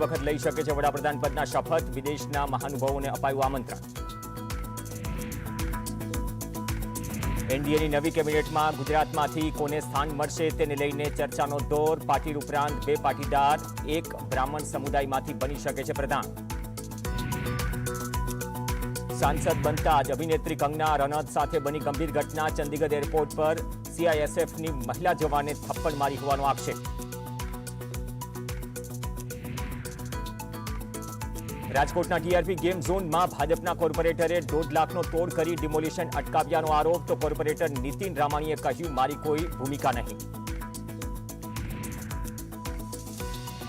વખત લઈ શકે છે વડાપ્રધાન પદના શપથ, વિદેશના મહાનુભાવોને અપાયું આમંત્રણ. એનડીએની નવી કેબિનેટમાં ગુજરાતમાંથી કોને સ્થાન મળશે તેને લઈને ચર્ચાનો દોર પાટીલ ઉપરાંત બે પાટીદાર, એક બ્રાહ્મણ સમુદાયમાંથી બની શકે છે પ્રધાન. સાંસદ બનતા જ અભિનેત્રી કંગના રનૌત સાથે બની ગંભીર ઘટના, ચંદીગઢ એરપોર્ટ પર સીઆઈએસએફની મહિલા જવાને થપ્પડ મારી હોવાનો આક્ષેપ. રાજકોટના ટીઆરપી ગેમ ઝોનમાં ભાજપના કોર્પોરેટરે દોઢ લાખનો તોડ કરી ડિમોલિશન અટકાવ્યાનો આરોપ, તો કોર્પોરેટર નીતિન રામાણીએ કહ્યું, મારી કોઈ ભૂમિકા નહીં.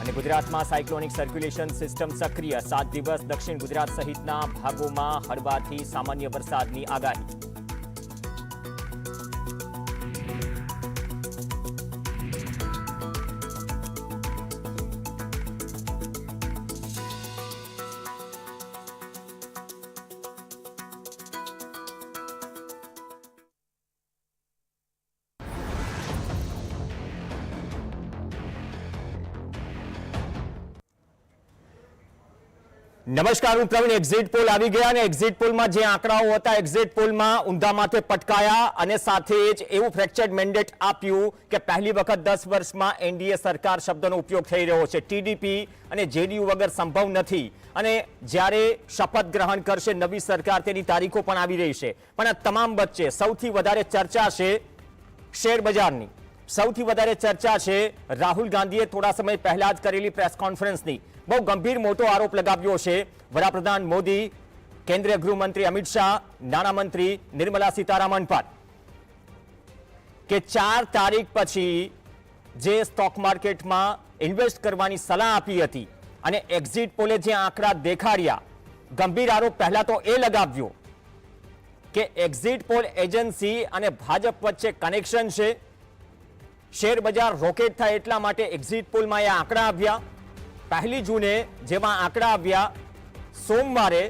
અને ગુજરાતમાં સાયક્લોનિક સર્ક્યુલેશન સિસ્ટમ સક્રિય, સાત દિવસ દક્ષિણ ગુજરાત સહિતના ભાગોમાં હળવાથી સામાન્ય વરસાદની આગાહી. નમસ્કાર, હું પ્રવીણ એક્ઝિટ પોલ આવી ગયા અને એક્ઝિટ પોલમાં જે આંકડાઓ હતા એક્ઝિટ પોલમાં ઊંધા માથે પટકાયા અને સાથે જ એવું ફ્રેક્ચર્ડ મેન્ડેટ આપ્યું કે પહેલી વખત દસ વર્ષમાં એનડીએ સરકાર શબ્દનો ઉપયોગ થઈ રહ્યો છે. ટીડીપી અને જેડીયુ વગર સંભવ નથી. અને જ્યારે શપથ ગ્રહણ કરશે, નવી સરકાર તેની તારીખો પણ આવી રહી છે. પણ આ તમામ વચ્ચે સૌથી વધારે ચર્ચા છે શેરબજારની સૌથી વધારે ચર્ચા છે રાહુલ ગાંધીએ થોડા સમય પહેલા જ કરેલી પ્રેસ કોન્ફરન્સની બહુ ગંભીર મોટો આરોપ લગાવ્યો છે. વડાપ્રધાન મોદી, કેન્દ્રીય ગૃહમંત્રી અમિત શાહ, નાણામંત્રી નિર્મલા સીતારામન પર કે ચાર તારીખ પછી જે સ્ટોક માર્કેટમાં ઇન્વેસ્ટ કરવાની સલાહ આપી હતી અને એક્ઝિટ પોલે જે આંકડા દેખાડ્યા, ગંભીર આરોપ પહેલા તો એ લગાવ્યો કે એક્ઝિટ પોલ એજન્સી અને ભાજપ વચ્ચે કનેક્શન છે. શેર બજાર રોકેટ થાય એટલા માટે એક્ઝિટ પોલમાં એ આંકડા આવ્યા. પહેલી જૂને જેમાં આંકડા આવ્યા, સોમવારે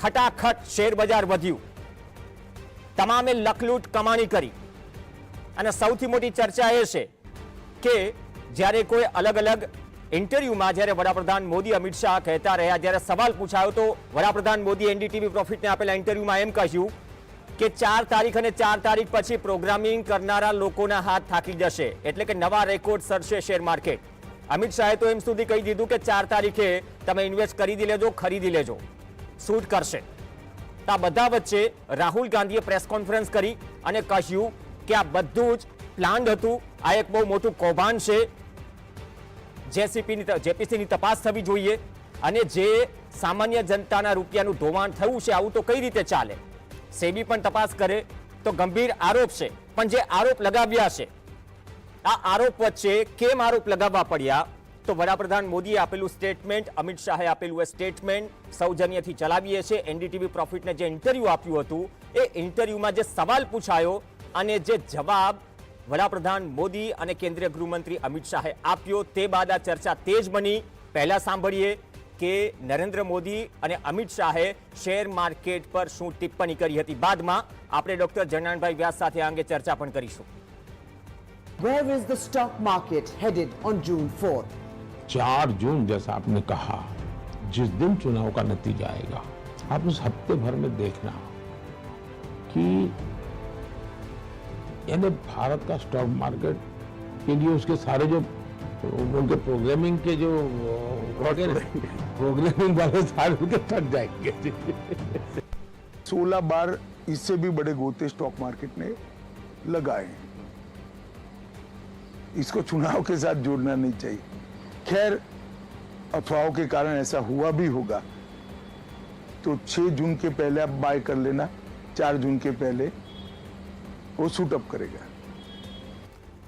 ખટાખટ શેર બજાર વધ્યું. તમામે લખલૂટ કમાણી કરી. અને સૌથી મોટી ચર્ચા એ છે કે જ્યારે કોઈ અલગ અલગ ઇન્ટરવ્યુમાં જ્યારે વડાપ્રધાન મોદી, અમિત શાહ કહેતા રહ્યા, જ્યારે સવાલ પૂછાયો, તો વડાપ્રધાન મોદી એનડીટીવી પ્રોફિટને આપેલા ઇન્ટરવ્યુમાં એમ કહ્યું કે ચાર તારીખ અને ચાર તારીખ પછી પ્રોગ્રામિંગ કરનારા લોકોના હાથ થાકી જશે. એટલે કે નવા રેકોર્ડ સરશે શેર માર્કેટ. અમિત શાહે તો એમ સુધી કહી દીધું કે ચાર તારીખે તમે ઇન્વેસ્ટ ખરીદી લેજો ખરીદી લેજો. શૂટ કરશે. આ બધા વચ્ચે રાહુલ ગાંધીએ પ્રેસ કોન્ફરન્સ કરી અને કહ્યું કે આ બધું જ પ્લાન્ડ હતું. આ એક બહુ મોટું કૌભાંડ છે. જેસીપીની જેપીસીની તપાસ થવી જોઈએ અને જે સામાન્ય જનતાના રૂપિયાનું ધોવાણ થયું છે, આવું તો કઈ રીતે ચાલે? સેબી પણ તપાસ કરે તો ગંભીર આરોપ છે. પણ જે આરોપ લગાવ્યા છે આ આરોપ વચ્ચે કેમ આરોપ લગાવવા પડ્યા? તો વડાપ્રધાન મોદીએ આપેલું સ્ટેટમેન્ટ અમિત શાહે આપેલું એ સ્ટેટમેન્ટ સૌજન્યથી ચલાવીએ છીએ. એનડીટીવી પ્રોફિટને જે ઇન્ટરવ્યુ આપ્યું હતું, એ ઇન્ટરવ્યુમાં જે સવાલ પૂછાયો અને જે જવાબ વડાપ્રધાન મોદી અને કેન્દ્રીય ગૃહમંત્રી અમિત શાહે આપ્યો, તે બાદ આ ચર્ચા તેજ બની. પહેલાં સાંભળીએ કે નરેન્દ્ર મોદી અને અમિત શાહે શેર માર્કેટ પર શું ટિપ્પણી કરી હતી. બાદમાં આપણે ડોક્ટર જનાણભાઈ વ્યાસ સાથે આ અંગે ચર્ચા પણ કરીશું. Where is the stock market headed on June 4th? चार जून जैसा आपने कहा जिस दिन चुनाव का नतीजा आएगा आप उस हफ़्ते भर में देखना कि यानी भारत का स्टॉक मार्केट के लिए उसके सारे जो उनके प्रोग्रामिंग के जो प्रोग्रामिंग वाले सारे उनके थक जाएँगे। सोलह बार इससे भी बड़े गोते स्टॉक मार्केट ने लगाए। हैं इसको चुनाव के साथ जोड़ना नहीं चाहिए खैर अफवाहों के कारण ऐसा हुआ भी होगा तो 6 जून के पहले आप बाय कर लेना 4 जून के पहले वो सूट अप करेगा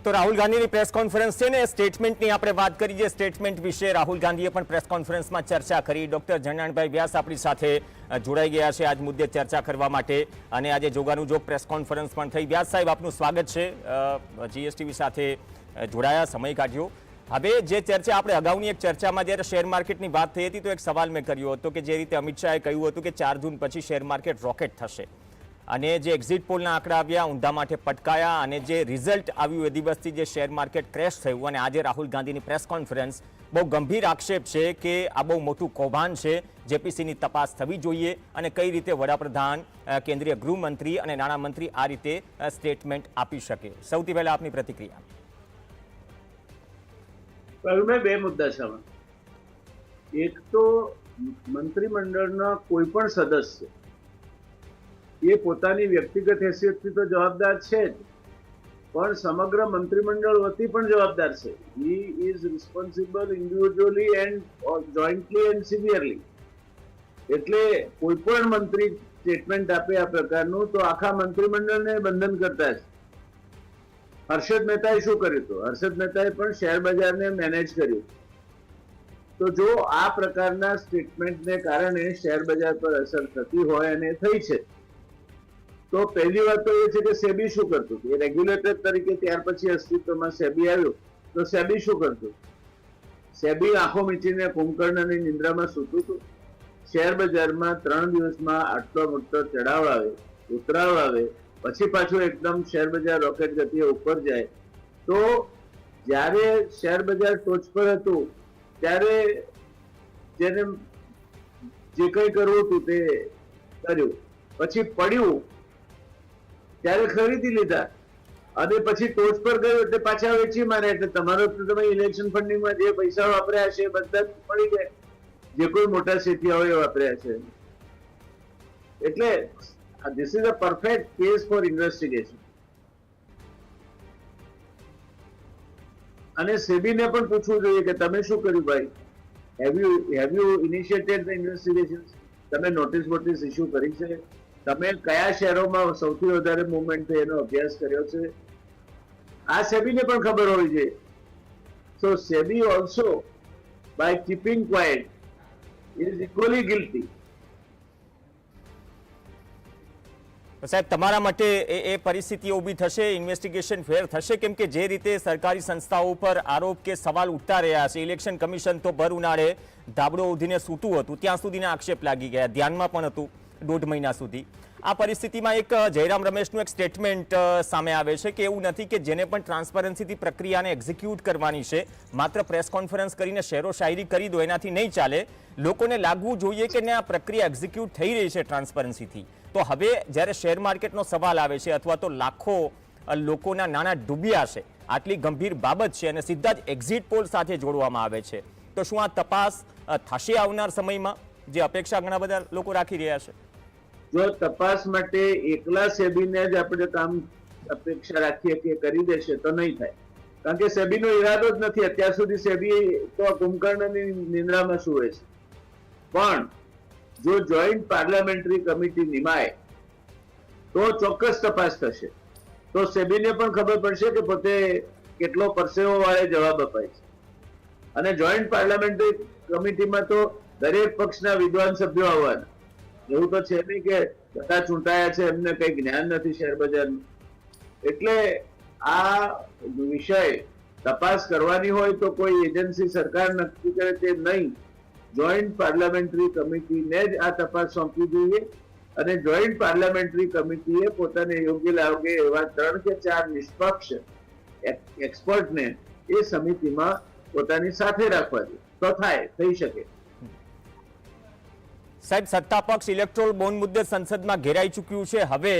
તો રાહુલ ગાંધીની પ્રેસ કોન્ફરન્સ છે ને સ્ટેટમેન્ટની આપણે વાત કરી જે સ્ટેટમેન્ટ વિશે રાહુલ ગાંધીએ પણ પ્રેસ કોન્ફરન્સમાં ચર્ચા કરી ડોક્ટર જનાણભાઈ વ્યાસ આપણી સાથે અ, જોડાઈ ગયા છે આજ મુદ્દે ચર્ચા કરવા માટે અને આજે જોગાનું જોગ પ્રેસ કોન્ફરન્સ પણ થઈ વ્યાસ સાહેબ આપનું સ્વાગત છે જીએસટીવી સાથે અ, જોડાયા, સમય કાઢ્યો. હવે જે ચર્ચા આપણે અગાઉની એક ચર્ચામાં જ્યારે શેર માર્કેટની વાત થઈ હતી, તો એક સવાલ મેં કર્યો હતો કે જે રીતે અમિત શાહે કહ્યું હતું કે ચાર જૂન પછી શેર માર્કેટ રોકેટ થશે. અને જે એક્ઝિટ પોલના આંકડા આવ્યા, ઊંધા માટે પટકાયા અને જે રિઝલ્ટ આવ્યું એ દિવસથી જે શેર માર્કેટ ક્રેશ થયું અને આજે રાહુલ ગાંધીની પ્રેસ કોન્ફરન્સ બહુ ગંભીર આક્ષેપ છે કે આ બહુ મોટું કૌભાંડ છે. જેપીસીની તપાસ થવી જોઈએ અને કઈ રીતે વડાપ્રધાન કેન્દ્રીય ગૃહમંત્રી અને નાણામંત્રી આ રીતે સ્ટેટમેન્ટ આપી શકે. સૌથી પહેલાં આપની પ્રતિક્રિયા. પ્રવીણભાઈ બે મુદ્દા છે એક તો મંત્રીમંડળના કોઈ પણ સદસ્ય એ પોતાની વ્યક્તિગત હેસિયતથી તો જવાબદાર છે જ, પણ સમગ્ર મંત્રીમંડળ વતી પણ જવાબદાર છે. He is responsible individually and jointly and severally એટલે કોઈ પણ મંત્રી સ્ટેટમેન્ટ આપે આ પ્રકારનું, તો આખા મંત્રીમંડળને બંધન કરતા છે હર્ષદ મહેતાએ શું કર્યું હતું? હર્ષદ મહેતાએ પણ શેર બજારને મેનેજ કર્યું. તો જો આ પ્રકારના સ્ટેટમેન્ટને કારણે શેર બજાર પર અસર થતી હોય અને થઈ છે, તો પહેલી વાત તો એ છે કે સેબી શું કરતું એ રેગ્યુલેટર તરીકે ત્યાર પછી અસ્તિત્વમાં સેબી આવ્યું. તો સેબી શું કરતું સેબી આંખો મીચીને કુંભકર્ણની નિંદ્રામાં સૂતું હતું. શેર બજારમાં ત્રણ દિવસમાં આટલો મોટો ચડાવ આવે, ઉતરાવ આવે પછી પાછું એકદમ શેર બજાર રોકેટ ગતિએ ઉપર જાય. તો જ્યારે શેર બજાર ટોચ પર હતું, ત્યારે જેને જે કંઈ કરવું હતું તે કર્યું. પછી પડ્યું, ત્યારે ખરીદી લીધા. અને પછી ટોચ પર ગયો એટલે પાછા વેચી મારે. એટલે તમારો તમે ઇલેક્શન ફંડિંગમાં જે પૈસા વાપર્યા છે બધા મળી જાય. જે કોઈ મોટા શેઠિયાઓએ વાપર્યા છે. એટલે this is a perfect case for investigation. અને સેબીને પણ પૂછવું જોઈએ કે તમે શું કર્યું ભાઈ? Have you have you initiated the investigation તમે નોટિસ વોટિસ ઇસ્યુ કરી છે? તમે કયા શહેરોમાં સૌથી વધારે મુવમેન્ટ થઈ એનો અભ્યાસ કર્યો છે? આ સેબીને પણ ખબર હોવી જોઈએ. So SEBI also by keeping quiet is equally guilty સાહેબ, તમારા માટે એ પરિસ્થિતિ ઊભી થશે ઇન્વેસ્ટિગેશન ફેર થશે? કેમ કે જે રીતે સરકારી સંસ્થાઓ પર આરોપ કે સવાલ ઉઠતા રહ્યા છે ઇલેક્શન કમિશન તો ભર ઉનાળે ધાબળો ઉધીને સૂતું હતું, ત્યાં સુધીના આક્ષેપ લાગી ગયા, ધ્યાનમાં પણ હતું દોઢ મહિના સુધી. આ પરિસ્થિતિમાં એક જયરામ રમેશનું એક સ્ટેટમેન્ટ સામે આવે છે કે એવું નથી કે જેને પણ ટ્રાન્સપરન્સીથી પ્રક્રિયાને એક્ઝિક્યુટ કરવાની છે, માત્ર પ્રેસ કોન્ફરન્સ કરીને શેરો શાયરી કરી દો, એનાથી નહીં ચાલે. લોકોને લાગવું જોઈએ કે ને, આ પ્રક્રિયા એક્ઝિક્યુટ થઈ રહી છે ટ્રાન્સપરન્સીથી તો હવે જ્યારે શેર માર્કેટનો સવાલ આવે છે અથવા તો લાખો લોકોના નાણાં ડૂબ્યા છે, આટલી ગંભીર બાબત છે અને સીધા જ એક્ઝિટ પોલ સાથે જોડવામાં આવે છે. તો શું આ તપાસ થશે આવનાર સમયમાં? જે અપેક્ષા ઘણા બધા લોકો રાખી રહ્યા છે. જો તપાસ માટે એકલા સેબીને જ આપણે કામ અપેક્ષા રાખીએ કે કરી દેશે તો નહીં થાય. કારણ કે સેબીનો ઈરાદો જ નથી. અત્યાર સુધી સેબી તો કુંભકર્ણની નિંદ્રામાં સુવે છે. પણ જો જોઈન્ટ પાર્લામેન્ટરી કમિટી નિમાય, તો ચોક્કસ તપાસ થશે. તો સેબીને પણ ખબર પડશે કે પોતે કેટલો પરસેવો વાળે જવાબ અપાય છે. અને જોઈન્ટ પાર્લામેન્ટરી કમિટીમાં તો દરેક પક્ષના વિદ્વાન સભ્યો આવવાના. એવું તો છે નહીં કે બધા ચૂંટાયા છે, એમને કઈ જ્ઞાન નથી શેર બજારનું એટલે આ વિષય તપાસ કરવાની હોય તો કોઈ એજન્સી સરકાર નક્કી કરે તે નહીં જોઈન્ટ પાર્લામેન્ટરી કમિટીને જ આ તપાસ સોંપવી જોઈએ અને જોઈન્ટ પાર્લામેન્ટરી કમિટીએ પોતાને યોગ્ય લાગે એવા ત્રણ કે ચાર નિષ્પક્ષ એક્સપર્ટને એ સમિતિમાં પોતાની સાથે રાખવા જોઈએ. તો થાય, થઈ શકે. સાહેબ સત્તા પક્ષ ઇલેક્ટ્રોલ બોન્ડ મુદ્દે સંસદમાં ઘેરાઈ ચૂક્યું છે. હવે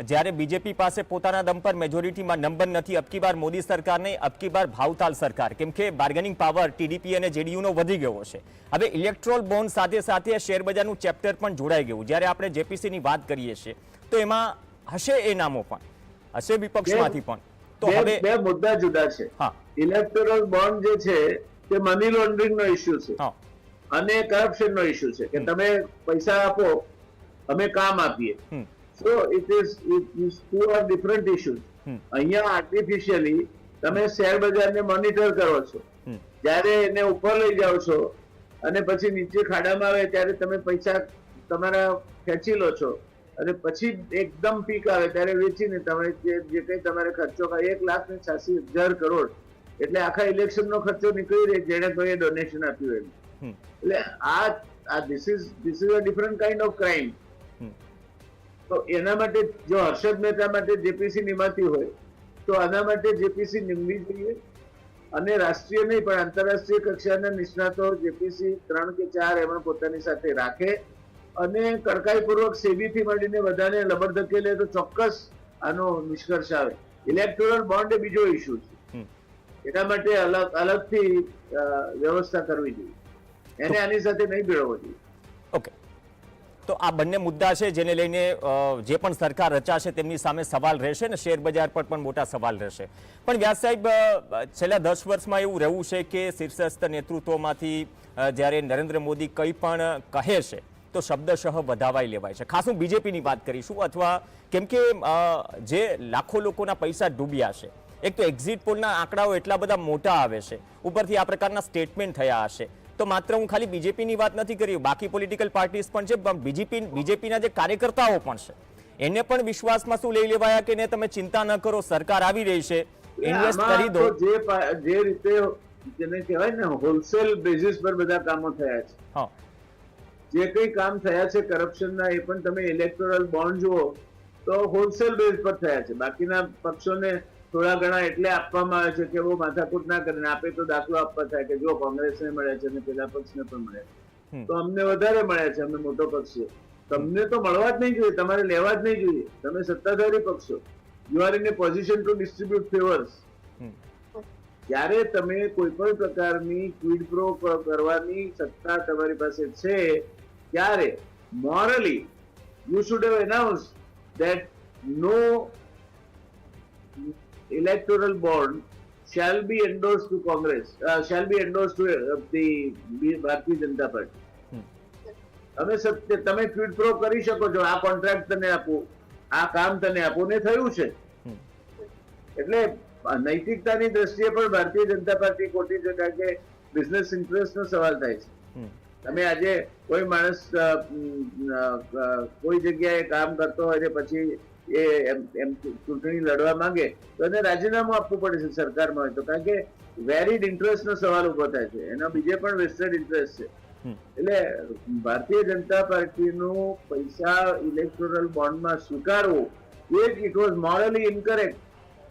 જ્યારે બીજેપી પાસે પોતાના દમ પર મેજોરિટીમાં નંબર નથી અબકી બાર મોદી સરકારને અબકી બાર ભાવતાલ સરકાર. કેમ કે બાર્ગેનિંગ પાવર ટીડીપી અને જેડીયુનો વધી ગયો છે. હવે ઇલેક્ટ્રોલ બોન્ડ સાથે સાથે શેરબજારનું ચેપ્ટર પણ જોડાઈ ગયું. જ્યારે આપણે જેપીસીની વાત કરીએ છીએ તો એમાં હશે એ નામો પણ. હશે વિપક્ષમાંથી પણ. તો હવે બે મુદ્દા જુદા છે. ઇલેક્ટોરલ બોન્ડ જે છે તે મની લોન્ડરિંગ નો ઇશ્યુ છે. હા. અને કરપ્શન નો ઇસ્યુ છે. કે તમે પૈસા આપો અમે કામ આપીએ. So it is it two are different issues અહીંયા આર્ટિફિશિયલી તમે શેર બજારને મોનિટર કરો છો. જ્યારે એને ઉપર લઈ જાઓ છો અને પછી નીચે ખાડામાં આવે ત્યારે તમે પૈસા તમારા ખેંચી લો છો અને પછી એકદમ પીક આવે ત્યારે વેચીને તમે જે કંઈ તમારે ખર્ચો એક લાખ ને છ્યાસી હજાર કરોડ. એટલે આખા ઇલેક્શન નો ખર્ચો નીકળી રહે જેને કોઈએ ડોનેશન આપ્યું એમ એટલે આ આ this is this is a different kind of crime. તો એના માટે જો હર્ષદ મહેતા માટે જેપીસી નિમાતી હોય તો આના માટે જેપીસી નિમવી જોઈએ. અને રાષ્ટ્રીય નહીં પણ આંતરરાષ્ટ્રીય કક્ષાના નિષ્ણાતો જેપીસી ત્રણ કે ચાર એમણે પોતાની સાથે રાખે. અને કડકાઈપૂર્વક સેબીથી માંડીને બધાને લબડ ધકેલે તો ચોક્કસ આનો નિષ્કર્ષ આવે. ઇલેક્ટોરલ બોન્ડ એ બીજો ઇસ્યુ છે. એના માટે અલગ અલગથી વ્યવસ્થા કરવી જોઈએ. એને આની સાથે નહીં ભેળવવો જોઈએ. ઓકે. તો આ બંને મુદ્દા છે જેને લઈને જે પણ સરકાર રચાશે તેમની સામે સવાલ રહેશે ને શેર બજાર પર પણ મોટા સવાલ રહેશે. પણ વ્યાસ સાહેબ છેલ્લા દસ વર્ષમાં એવું રહેવું છે કે શીર્ષસ્થ નેતૃત્વમાંથી જ્યારે નરેન્દ્ર મોદી કંઈ પણ કહે છે, તો શબ્દશઃ વધાવાઈ લેવાય છે. ખાસ હું બીજેપીની વાત કરીશું અથવા કેમ કે જે લાખો લોકોના પૈસા ડૂબ્યા છે, એક તો એક્ઝિટ પોલના આંકડાઓ એટલા બધા મોટા આવે છે, ઉપરથી આ પ્રકારના સ્ટેટમેન્ટ થયા હશે. તો માત્ર હું ખાલી બીજેપીની વાત નથી કરી બાકી પોલિટિકલ પાર્ટીઝ પણ છે પણ બીજેપી બીજેપીના જે કાર્યકર્તાઓ પણ છે એને પણ વિશ્વાસમાં શું લઈ લેવાયા કે ને તમે ચિંતા ન કરો સરકાર આવી રહી છે ઇન્વેસ્ટ કરી દો. જે જે રીતે જેને કહેવાય ને હોલસેલ બેઝિસ પર બધા કામો થયા છે. હા. જે કઈ કામ થયા છે કરપ્શનના એ પણ તમે ઇલેક્ટોરલ બોન્ડ જુઓ તો હોલસેલ બેઝ પર થયા છે. બાકીના પક્ષોને થોડા ઘણા એટલે આપવામાં આવે છે કે બહુ માથાકૂટ ના કરીને આપે તો દાખલો આપવા થાય કે જો કોંગ્રેસને મળ્યા છે અને પેલા પક્ષને પણ મળ્યા છે. તો અમને વધારે મળ્યા છે અમે મોટો પક્ષ છે. તમને તો મળવા જ નહીં જોઈએ તમારે લેવા જ નહીં જોઈએ. તમે સત્તાધારી પક્ષો. You are in a position to distribute favours. જ્યારે તમે કોઈ પણ પ્રકારની ક્વિડ પ્રો કરવાની સત્તા તમારી પાસે છે ત્યારે morally you should have announce that no electoral bond shall be endorsed to Congress, uh, shall be endorsed to uh, the Bharatiya Janata Party. તમે સત્ય તમે ક્વિડ પ્રો કરી શકો છો આ કોન્ટ્રાક્ટ તને આપું આ કામ તને આપું ને થયું છે. એટલે નૈતિકતાની દ્રષ્ટિએ પણ ભારતીય જનતા પાર્ટી ખોટી છે કારણ કે બિઝનેસ ઇન્ટરેસ્ટ નો સવાલ થાય છે. તમે આજે કોઈ માણસ કોઈ જગ્યાએ કામ કરતો હોય ને પછી એ એમ એમ ચૂંટણી લડવા માંગે તો એને રાજીનામું આપવું પડે છે સરકારમાં હોય તો. કારણ કે વેરિડ ઇન્ટરેસ્ટ નો સવાલ ઊભો થાય છે. એનો બીજે પણ વેસ્ટેડ ઇન્ટરેસ્ટ છે. એટલે ભારતીય જનતા પાર્ટીનું પૈસા ઇલેક્ટોરલ બોન્ડમાં સ્વીકારવું એ it was morally incorrect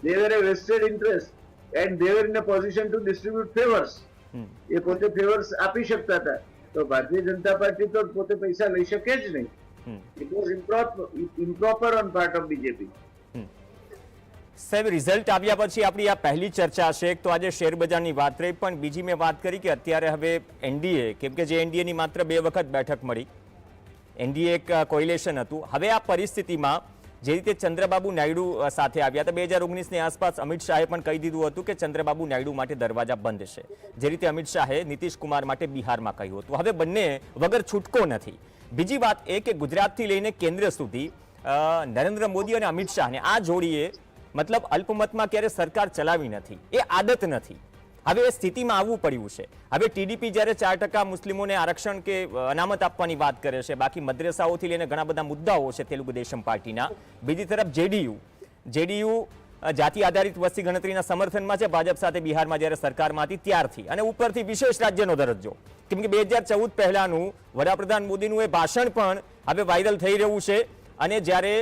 vested interest and they were in a position to distribute favors. એ પોતે ફેવર્સ આપી શકતા હતા. તો ભારતીય જનતા પાર્ટી તો પોતે પૈસા લઈ શકે જ નહીં. It was improper on part of BJP સાહેબ રિઝલ્ટ આવ્યા પછી આપણી આ પહેલી ચર્ચા છે એક તો આજે શેર બજારની વાત રહી પણ બીજી મેં વાત કરી કે અત્યારે હવે એનડીએ કેમ કે જે એનડીએની માત્ર બે વખત બેઠક મળી. એનડીએ એક કોઇલેશન હતું. હવે આ પરિસ્થિતિમાં જે રીતે ચંદ્રબાબુ નાયડુ સાથે આવ્યા હતા. બે હજાર ઓગણીસની આસપાસ અમિત શાહે પણ કહી દીધું હતું કે ચંદ્રબાબુ નાયડુ માટે દરવાજા બંધ છે. જે રીતે અમિત શાહે નીતિશ કુમાર માટે બિહારમાં કહ્યું હતું. હવે બંને વગર છૂટકો નથી. બીજી વાત એ કે ગુજરાતથી લઈને કેન્દ્ર સુધી નરેન્દ્ર મોદી અને અમિત શાહને આ જોડીએ, મતલબ અલ્પમતમાં ક્યારે સરકાર ચલાવી નથી. એ આદત નથી. હવે એ સ્થિતિમાં આવવું પડ્યું છે. હવે ટીડીપી જ્યારે ચાર ટકા મુસ્લિમોને આરક્ષણ કે અનામત આપવાની વાત કરે છે, બાકી મદ્રેસાઓથી લઈને ઘણા બધા મુદ્દાઓ છે તેલુગુ દેશમ પાર્ટીના. બીજી તરફ જેડીયુ. જેડીયુ જાતિ આધારિત વસ્તી ગણતરીના સમર્થનમાં છે, ભાજપ સાથે બિહારમાં જ્યારે સરકારમાં હતી ત્યારથી. અને ઉપરથી વિશેષ રાજ્યનો દરજ્જો. કેમ કે બે હજાર ચૌદ પહેલાનું વડાપ્રધાન મોદીનું એ ભાષણ પણ હવે વાયરલ થઈ રહ્યું છે. અને જ્યારે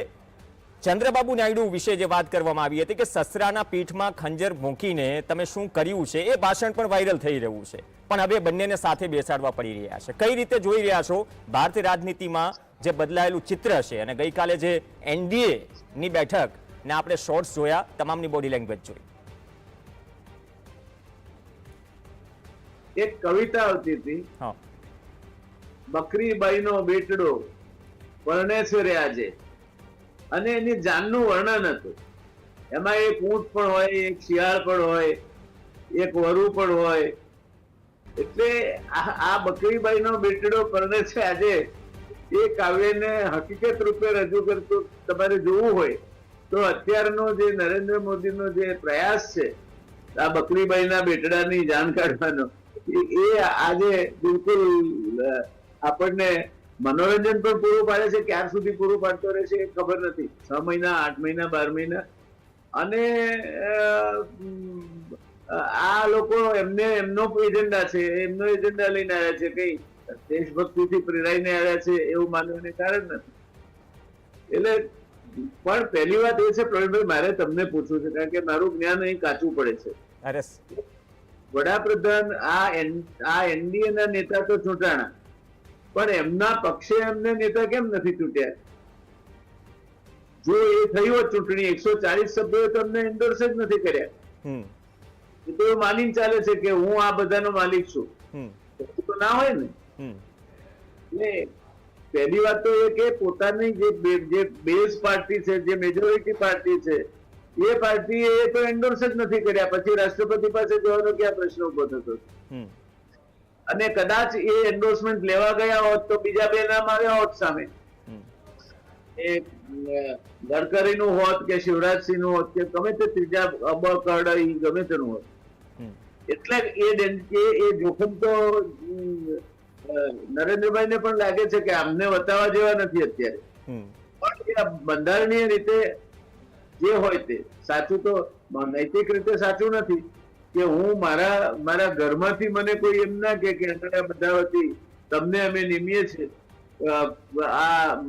ચંદ્રબાબુ નાયડુ વિશે જે વાત કરવામાં આવી હતી કે સસરાના પીઠમાં ખંજર મૂકીને તમે શું કર્યું છે એ ભાષણ પણ વાયરલ થઈ રહ્યું છે. પણ હવે બંનેને સાથે બેસાડવા પડી રહ્યા છે. કઈ રીતે જોઈ રહ્યા છો? ભારતીય રાજનીતિમાં જે બદલાયેલું ચિત્ર છે અને ગઈકાલે જે એનડીએ ની બેઠક ને આપણે શોર્ટ્સ જોયા તમામની બોડી લેંગ્વેજ જોઈ. એક કવિતા આવતી હતી. હા. બકરીબાઈનો બેટડો પરણે છે રે આજે. અને એની જાનનું વર્ણન હતું. એમાં એક ઊંટ પણ હોય, એક શિયાળ પણ હોય, એક વરુ પણ હોય. એટલે આ બકરીબાઈનો બેટડો પરણે છે આજે એ કાવ્યને હકીકત રૂપે રજૂ કરતું, તમારે જોવું હોય તો અત્યારનો જે નરેન્દ્ર મોદીનો જે પ્રયાસ છે, આ બકરીબાઈના બેટડાની જાણ કાઢવાનો, એ આજે બિલકુલ આપણને મનોરંજન પણ પૂરું પાડે છે ક્યાર સુધી પૂરું પાડતો રહેશે એ ખબર નથી. છ મહિના આઠ મહિના બાર મહિના. અને આ લોકો એમને એમનો એજન્ડા છે એમનો એજન્ડા લઈને આવ્યા છે કઈ દેશભક્તિથી પ્રેરાઈને આવ્યા છે એવું માનવાને કારણ નથી. એટલે પણ પહેલી વાત એ છે પ્રવીણભાઈ મારે તમને પૂછવું છે કારણ કે મારું જ્ઞાન અહીં કાચું પડે છે. વડાપ્રધાન આ આ એનડીએ ના નેતા તો ચૂંટાણા. પણ એમના પક્ષે એમને નેતા કેમ નથી તૂટ્યા જો એ થઈ હોત ચૂંટણી એકસો ચાલીસ સભ્યો તમને એન્ડોર્સ જ નથી કર્યા. એ તો માનીને ચાલે છે કે હું આ બધાનો માલિક છું. તો ના હોય ને. એટલે પહેલી વાત તો એ કે પોતાની જે બે- જે બેઝ પાર્ટી છે જે મેજોરિટી પાર્ટી છે એ પાર્ટી એ તો એન્ડોર્સ જ નથી કર્યા. પછી રાષ્ટ્રપતિ પાસે જવાનો ક્યાં પ્રશ્ન ઊભો થતો? અને કદાચ એ એન્ડોર્સમેન્ટ લેવા ગયા હોત તો બીજા બે નામ આવ્યા હોત સામે. એ ગડકરીનું હોત કે શિવરાજસિંહનું હોત કે ગમે તે ત્રીજા અબ કડઈ ગમે તેનું હોત. એટલે એ એ જોખમ તો નરેન્દ્રભાઈ ને નરેન્દ્રભાઈને પણ લાગે છે કે આમને બતાવવા જેવા નથી અત્યારે. પણ એ બંધારણીય રીતે જે હોય તે સાચું તો નૈતિક રીતે સાચું નથી. કે હું મારા મારા ઘરમાંથી મને કોઈ એમ ના કે બધા વતી તમને અમે નિમીએ છીએ. આ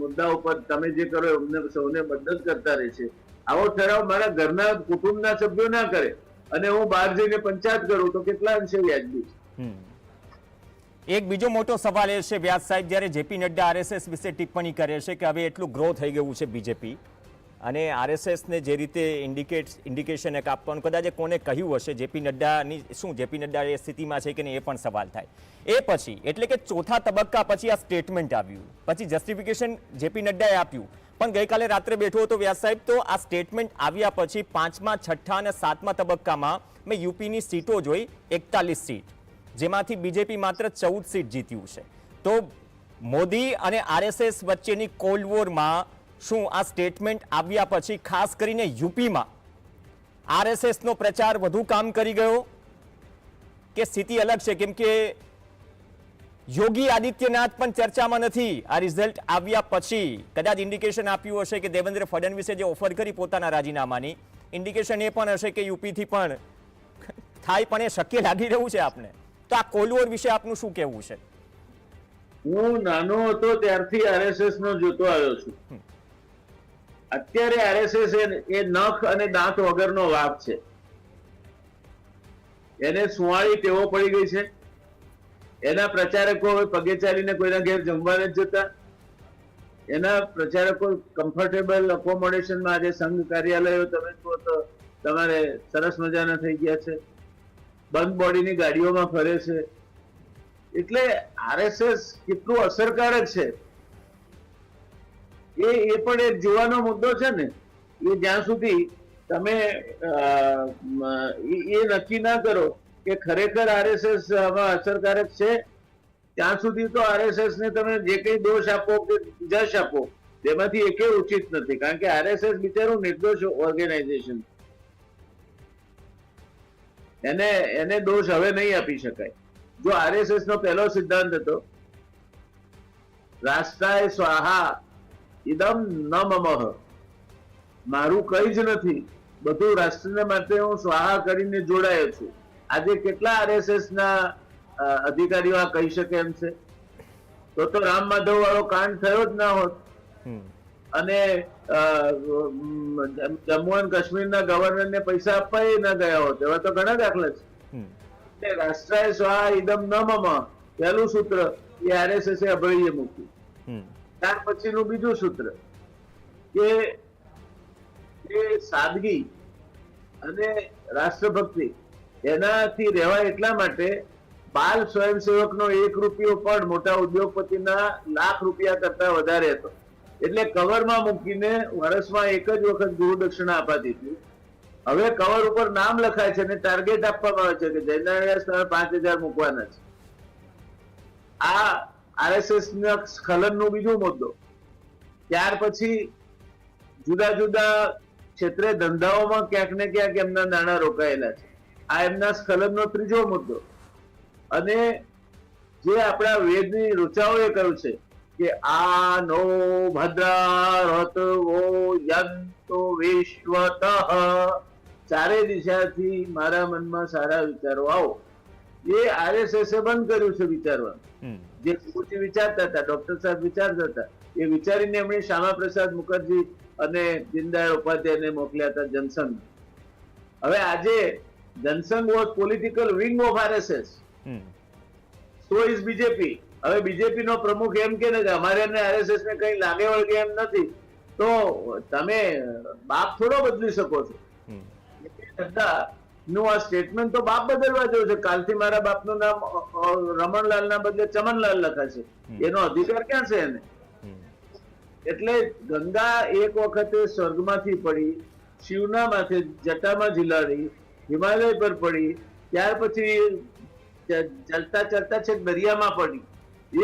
મુદ્દા ઉપર તમે જે કરો એમને સૌને મદદ કરતા રહે છે. આવો ઠરાવ મારા ઘરના કુટુંબના સભ્યો ના કરે. અને હું બહાર જઈને પંચાયત કરું તો કેટલા અંશે વ્યાજબી છે? એક બીજો મોટો સવાલ એ છે વ્યાસ સાહેબ, જ્યારે જેપી નડ્ડા આરએસએસ વિશે ટિપ્પણી કરે છે કે હવે એટલું ગ્રો થઈ ગયું છે બીજેપી અને આરએસએસને જે રીતે ઇન્ડિકેટ ઇન્ડિકેશન એક આપવાનું, કદાચ કોને કહ્યું હશે, જેપી નડ્ડાની શું જેપી નડ્ડા એ સ્થિતિમાં છે કે નહીં, એ પણ સવાલ થાય. એ પછી, એટલે કે ચોથા તબક્કા પછી આ સ્ટેટમેન્ટ આવ્યું. પછી જસ્ટિફિકેશન જેપી નડ્ડાએ આપ્યું. પણ ગઈકાલે રાત્રે બેઠો હતો વ્યાસ સાહેબ, તો આ સ્ટેટમેન્ટ આવ્યા પછી પાંચમા, છઠ્ઠા અને સાતમા તબક્કામાં મેં યુપીની સીટો જોઈ, એકતાલીસ સીટ. જેમાંથી બીજેપી માત્ર ચૌદ સીટ જીત્યું છે. તો મોદી અને આરએસએસ વચ્ચેની કોલ્ડ વોરમાં શું આ સ્ટેટમેન્ટ આવ્યા પછી ખાસ કરીને યુપીમાં આરએસએસનો પ્રચાર વધુ કામ કરી ગયો? કે સ્થિતિ અલગ છે? કેમ કે યોગી આદિત્યનાથ પણ ચર્ચામાં નથી. આ રિઝલ્ટ આવ્યા પછી કદાચ ઇન્ડિકેશન આપ્યું હશે કે દેવેન્દ્ર ફડણવીસે જે ઓફર કરી પોતાના રાજીનામાની ઇન્ડિકેશન એ પણ હશે કે યુપીથી પણ થાય પણ એ શક્ય લાગી રહ્યું છે આપને. તો આ કોલવોર વિશે આપનું શું કહેવું છે? હું નાનો હતો ત્યારથી આરએસએસ નો જોતો આવ્યો છું. અત્યારે આરએસએસ એ નખ અને દાંત વગરનો વાઘ છે. એને સુવાળી ટેવો પડી ગઈ છે. એના પ્રચારકો હવે પગે ચાલીને કોઈના ઘેર જમવા નથી જતા. એના પ્રચારકો કમ્ફર્ટેબલ અકોમોડેશનમાં આજે સંઘ કાર્યાલયો તમે જુઓ તો તમારે સરસ મજાના થઈ ગયા છે. બંધ બોડીની ગાડીઓમાં ફરે છે. એટલે આરએસએસ કેટલું અસરકારક છે. એ એ પણ એક જોવાનો મુદ્દો છે ને, એ જ્યાં સુધી તમે એ- નક્કી ના કરો કે ખરેખર આરએસએસ આમાં અસરકારક છે, ત્યાં સુધી તો આરએસએસ ને તમે જે કઈ દોષ આપો કે જશ આપો, તેમાંથી એકે ઉચિત નથી, કારણ કે આરએસએસ બિચારું નિર્દોષ ઓર્ગેનાઇઝેશન એને એને દોષ હવે નહીં આપી શકાય. જો આરએસએસ નો પહેલો સિદ્ધાંત હતો, રાષ્ટ્રાય સ્વાહા ઇદમ ન મમહ મારું કઈ જ નથી. બધું રાષ્ટ્રને માટે હું સ્વાહા કરીને જોડાયો છું. આજે કેટલા આરએસએસ ના અધિકારીઓ આ કહી શકે એમ છે? તો તો રામ માધવ વાળો કાંડ થયો જ ના હોત. અને જમ્મુ એન્ડ કાશ્મીરના ગવર્નરને પૈસા આપવા એ ન ગયા હોત. એવા તો ઘણા દાખલા છે. રાષ્ટ્રએ સ્વાહા ઇદમ ન મમ પહેલું સૂત્ર એ આરએસએસ એ અભળીએ મૂક્યું. ત્યાર પછીનું બીજું સૂત્ર કે એ સાદગી અને રાષ્ટ્રભક્તિ એનાથી રહેવાય એટલા માટે બાલ સ્વયંસેવકનો એક રૂપિયો પણ મોટા ઉદ્યોગપતિના લાખ રૂપિયા કરતા વધારે હતો. એટલે કવરમાં મૂકીને વર્ષમાં એક જ વખત ગુરુદક્ષિણા અપાતી હતી. હવે કવર ઉપર નામ લખાય છે અને ટાર્ગેટ આપવામાં આવે છે કે જયનારાયણ પાંચ હજાર મૂકવાના છે. આ આરએસએસ ના સ્ખલનનો બીજો મુદ્દો. ત્યાર પછી જુદા જુદા ક્ષેત્રે ધંધાઓમાં ક્યાંક ને ક્યાંક એમના નાણાં રોકાયેલા છે. આ એમના સ્ખલનનો ત્રીજો મુદ્દો. અને જે આપણા વેદની રૂચાઓએ કહ્યું છે કે આ નો ભદ્રારથ વો યંતો વિશ્વતઃ. ચારે દિશાથી મારા મનમાં સારા વિચારો આવો. એ આરએસએસ બંધ કર્યું છે વિચારવાનું. જે પૂછી વિચારતા હતા ડોક્ટર સાહેબ વિચારતા હતા એ વિચારીને એમણે શ્યામા પ્રસાદ મુખર્જી અને દીનદયાળ ઉપાધ્યાયને મોકલ્યા હતા જનસંઘ. હવે આજે Jansangh was political wing of RSS so is BJP હવે બીજેપી નો પ્રમુખ એમ કે ને અમારે અમારે આરએસએસ ને કઈ લાગે વળગે એમ નથી તો તમે બાપ થોડો બદલી શકો છો. નું આ સ્ટેટમેન્ટ તો બાપ બદલવા જેવું છે. કાલથી મારા બાપનું નામ રમણલાલ ના બદલે ચમનલાલ લખાશે. એનો અધિકાર ક્યાં છે એને? એટલે ગંગા એક વખતે સ્વર્ગમાંથી પડી શિવના માથે જટામાં ઝીલાડી હિમાલય પર પડી ત્યાર પછી ચલતા ચલતા છેક દરિયામાં પડી.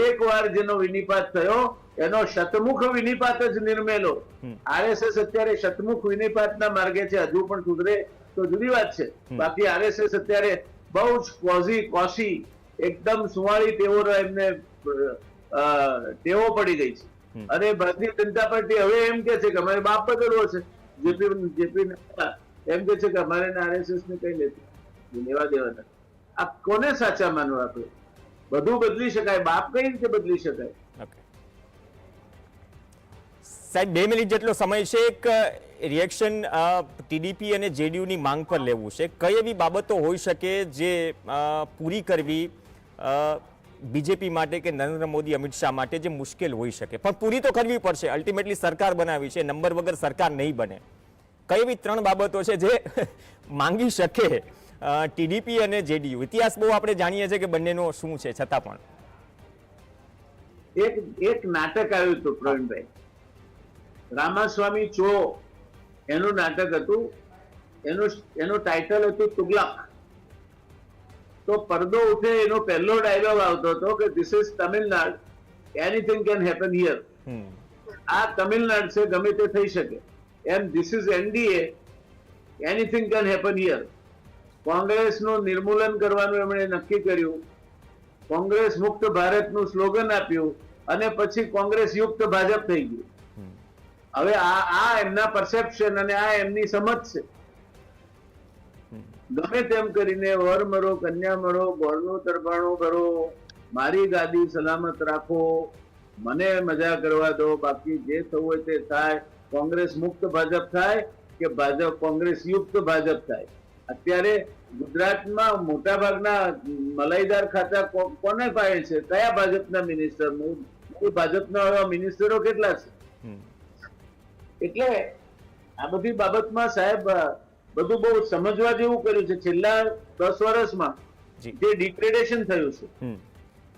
એક વાર જેનો વિનિપાત થયો એનો શતમુખ વિનિપાત જ નિર્મેલો. આરએસએસ અત્યારે શતમુખ વિનિપાતના માર્ગે છે. હજુ પણ સુધરે તો જુદી વાત છે. બાકી આરએસએસ અત્યારે બહુ જ કોઝી કોશી એકદમ સુવાળી તેઓ એમને ટેવો પડી ગઈ છે. અને ભારતીય જનતા પાર્ટી હવે એમ કે છે કે અમારે બાપ બદલવો છે. જેપી જેપી એમ કે છે કે અમારે આરએસએસ ને કઈ લેતું લેવા દેવાના. આ કોને સાચા માનવા આપણે બધું બદલી શકાય બાપ કઈ રીતે બદલી શકાય? સાહેબ બે મિનિટ જેટલો સમય છે એક રિએક્શન ટીડીપી અને જેડીયુની માંગ પર લેવું છે. કઈ એવી બાબતો હોઈ શકે જે પૂરી કરવી બીજેપી માટે કે નરેન્દ્ર મોદી, અમિત શાહ માટે જે મુશ્કેલ હોઈ શકે? પણ પૂરી તો કરવી પડશે. અલ્ટિમેટલી સરકાર બનાવી છે. નંબર વગર સરકાર નહીં બને. કઈ એવી ત્રણ બાબતો છે જે માંગી શકે ટીડીપી અને જેડીયુ ઇતિહાસ બહુ આપણે જાણીએ છીએ કે બંનેનો શું છે, છતાં પણ. એક એક નાટક આવ્યું હતું પ્રવીણભાઈ. રામાસ્વામી ચો એનું નાટક હતું એનું એનું ટાઇટલ હતું તુગલક. તો પડદો ઉઠે એનો પહેલો ડાયલોગ આવતો હતો કે this is Tamilnad anything can happen here આ તમિલનાડ છે ગમે તે થઈ શકે. એમ this is NDA anything can happen here કોંગ્રેસનું નિર્મૂલન કરવાનું એમણે નક્કી કર્યું. કોંગ્રેસ મુક્ત ભારતનું સ્લોગન આપ્યું અને પછી કોંગ્રેસ યુક્ત ભાજપ થઈ ગયું. હવે આ આ એમના પરસેપ્શન અને આ એમની સમજ છે. ગમે તેમ કરીને વર મરો કન્યા મરો ગોળનું તરફાણું કરો મારી ગાદી સલામત રાખો મને મજા કરવા દો બાકી જે થવું હોય તે થાય. કોંગ્રેસ મુક્ત ભાજપ થાય કે ભાજપ કોંગ્રેસ યુક્ત ભાજપ થાય? અત્યારે ગુજરાતમાં મોટા ભાગના મલાઈદાર ખાતા કોને પાસે છે? કયા ભાજપના મિનિસ્ટર ભાજપના મિનિસ્ટરો કેટલા છે? એટલે આ બધી બાબતમાં સાહેબ બધું બહુ સમજવા જેવું કર્યું છે. છેલ્લા દસ વર્ષમાં જે. ડિગ્રેડેશન થયું છે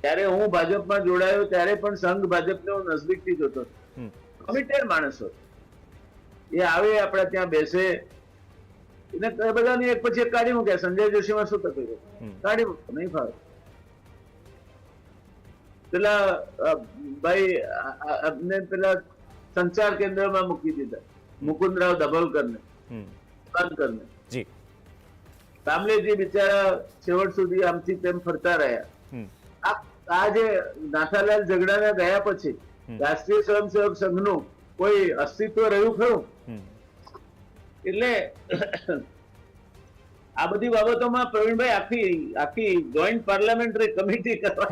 ત્યારે હું ભાજપમાં જોડાયો ત્યારે પણ સંઘ ભાજપને હું નજદીકથી જોતો કમિટેડ માણસો. એ આવે આપણા ત્યાં બેસે. એને બધાની એક પછી એક કાઢી મૂકે સંજય જોશીમાં શું તકલીફ કાઢી મૂકે નહીં ફાવે. પેલા ભાઈ પેલા સંચાર કેન્દ્રમાં મૂકી દીધા. મુકુંદરાવ દભોલકરને કરને જી. કામલેજી બિચારા છેવટ સુધી આમથી તેમ ફરતા રહ્યા. આ જે નાથાલાલ ઝઘડાના ગયા પછી રાષ્ટ્રીય સ્વયંસેવક સંઘનું કોઈ અસ્તિત્વ રહ્યું ખરું? એટલે આ બધી બાબતોમાં પ્રવીણભાઈ આખી આખી જોઈન્ટ પાર્લામેન્ટરી કમિટી કરવા.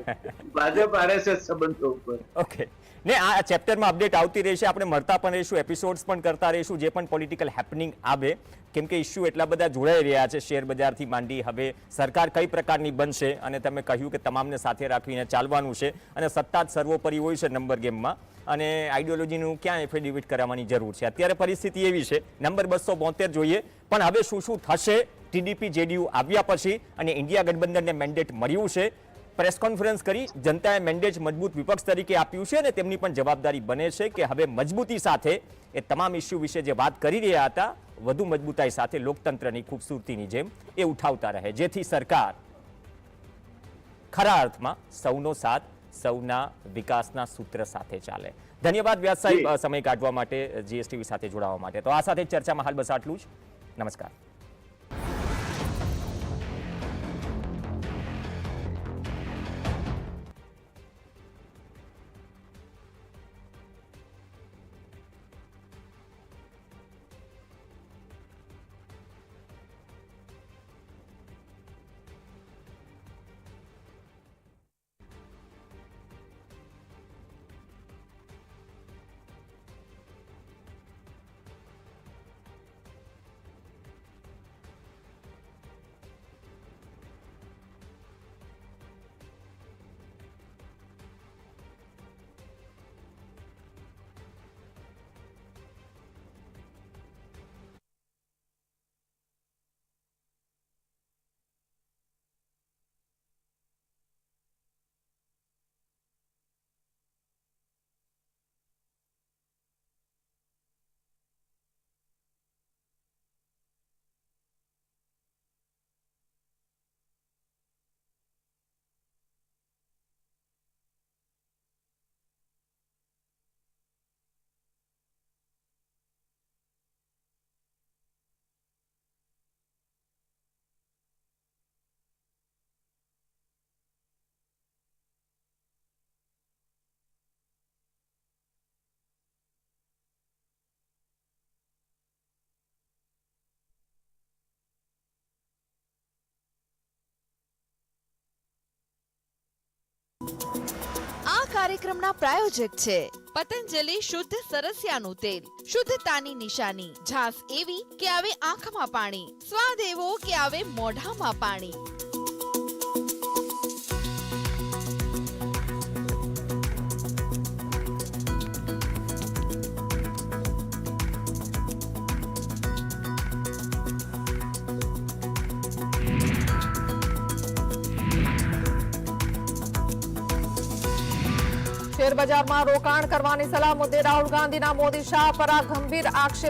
ભાજપ આરએસએસ સંબંધો ઉપર. ઓકે ને આ ચેપ્ટરમાં અપડેટ આવતી રહેશે. આપણે મળતા પણ રહીશું એપિસોડ્સ પણ કરતા રહીશું, જે પણ પોલિટિકલ હેપનિંગ આવે. કેમ કે ઇસ્યુ એટલા બધા જોડાઈ રહ્યા છે શેર બજારથી માંડી. હવે સરકાર કઈ પ્રકારની બનશે અને તમે કહ્યું કે તમામને સાથે રાખીને ચાલવાનું છે અને સત્તા જ સર્વોપરી હોય છે નંબર ગેમમાં અને આઈડિયોલોજીનું ક્યાં એફિડેવિટ કરાવવાની જરૂર છે? અત્યારે પરિસ્થિતિ એવી છે નંબર બસો જોઈએ. પણ હવે શું શું થશે? ટીડીપી જેડીયુ આવ્યા પછી અને ઇન્ડિયા ગઠબંધનને મેન્ડેટ મળ્યું છે. પ્રેસ કોન્ફરન્સ કરી જનતાએ મેન્ડેટ મજબૂત વિપક્ષ તરીકે આપ્યું છે અને તેમની પણ જવાબદારી બને છે કે હવે મજબૂતી સાથે એ તમામ ઇસ્યુ વિશે જે વાત કરી રહ્યા હતા વધુ મજબૂતાઈ સાથે લોકતંત્રની ખૂબસૂરતીની જેમ એ ઉઠાવતા રહે. જેથી સરકાર ખરા અર્થમાં સૌનો સાથ સૌના વિકાસના સૂત્ર સાથે ચાલે. ધન્યવાદ વ્યાસ સાહેબ સમય કાઢવા માટે જીએસટીવી સાથે જોડાવા માટે. તો આ સાથે ચર્ચામાં હાલ બસ આટલું જ. નમસ્કાર. આ કાર્યક્રમના પ્રાયોજક છે પતંજલિ શુદ્ધ સરસિયાનું તેલ, શુદ્ધતાની નિશાની, ઝાસ એવી કે આવે આંખમાં પાણી, સ્વાદ એવો કે આવે મોઢામાં પાણી. શેરબજારમાં રોકાણ કરવાની સલાહ મુદ્દે રાહુલ ગાંધીના મોદી શાહ પર આ ગંભીર આક્ષેપ